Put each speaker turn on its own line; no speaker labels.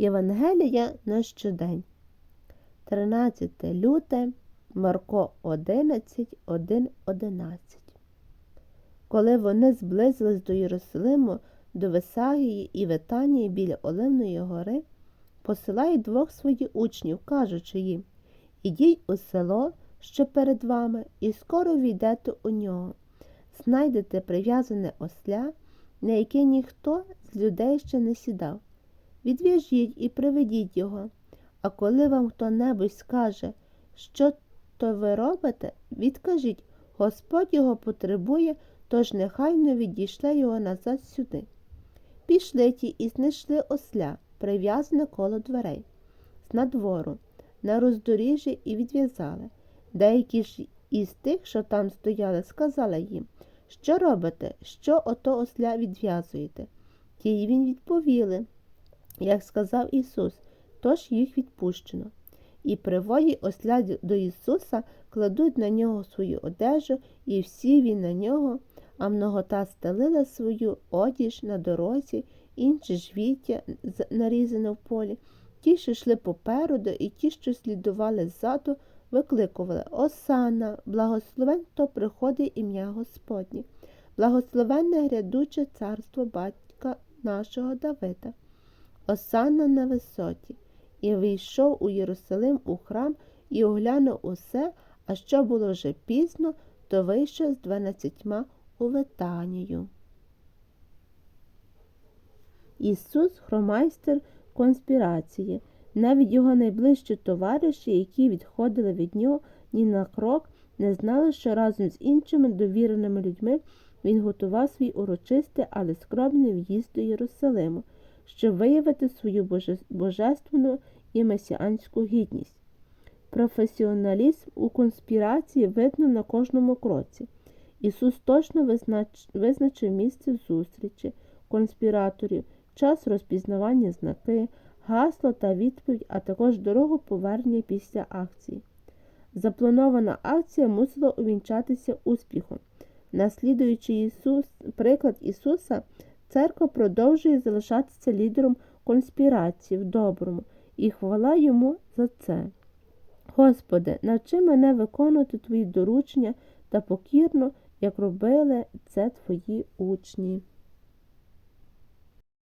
Євангелія на щодень. 13 люте, Марко 11, 1, 11. Коли вони зблизились до Єрусалиму, до Весагії і Ветанії біля Оливної гори, посилають двох своїх учнів, кажучи їм Ідіть у село, що перед вами, і скоро війдете у нього. Знайдете прив'язане осля, на яке ніхто з людей ще не сідав. Відв'яжіть і приведіть його. А коли вам хто небудь скаже, що то ви робите, відкажіть, Господь його потребує, тож нехайно відійшле його назад сюди. Пішли ті і знайшли осля, прив'язане коло дверей, з надвору, на роздоріжжі і відв'язали. Деякі ж із тих, що там стояли, сказали їм, що робите, що ото осля відв'язуєте. Ті він відповіли, як сказав Ісус, тож їх відпущено. І приводять осля до Ісуса, кладуть на нього свою одежу, і всі він на нього, а многота стелила свою одіж на дорозі, інші ж віття нарізане в полі. Ті, що йшли попереду, і ті, що слідували ззаду, викликували Осана, благословен, хто приходить ім'я Господнє, благословенне грядуче царство батька нашого Давида. Осанна на висоті, і вийшов у Єрусалим у храм і оглянув усе, а що було вже пізно, то вийшов з дванадцятьма у Витанію. Ісус хромайстер конспірації. Навіть його найближчі товариші, які відходили від нього ні на крок, не знали, що разом з іншими довіреними людьми він готував свій урочистий, але скромний в'їзд до Єрусалиму, щоб виявити свою божественну і месіанську гідність. Професіоналізм у конспірації видно на кожному кроці. Ісус точно визначив місце зустрічі конспіраторів, час розпізнавання знаки, гасло та відповідь, а також дорогу повернення після акції. Запланована акція мусила увінчатися успіхом. Наслідуючи Ісус, приклад Ісуса, церква продовжує залишатися лідером конспірації в доброму і хвала йому за це. Господи, навчи мене виконувати Твої доручення та покірно, як робили це Твої учні.